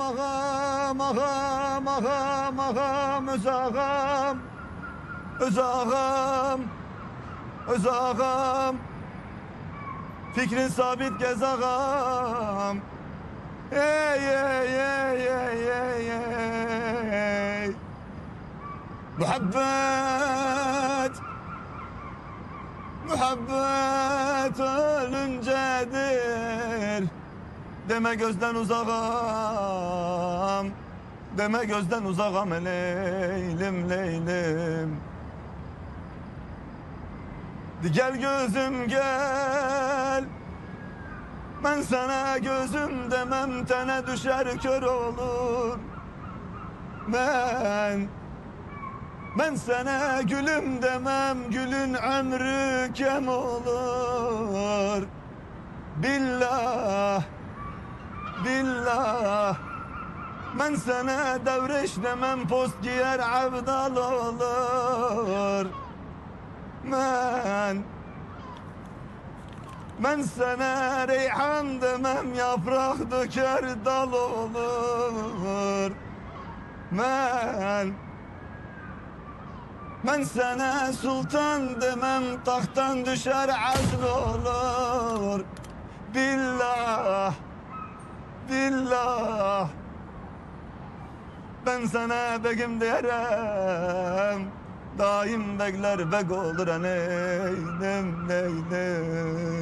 ağam ağam ağam ağam ağam öz ağam öz ağam öz ağam. Fikrin sabit gez ağam. Ey ey ey ey ey ey. Muhabbet. Muhabbet ölüncedir Deme gözden uzağam Deme gözden uzağam leylim leylim Gel gözüm gel Ben sana gözüm demem Tene düşer kör olur Ben ben sana gülüm demem, gülün ömrü kem olur. Billah, billah. Ben sana devreş demem, post giyer abdal olur. Ben, ben sana reyhan demem, yaprak döker dal olur. Ben, ben sana sultan demem tahttan düşer azl olur Billah Billah Ben sana begim derim Daim bekler beg olur neydim neydim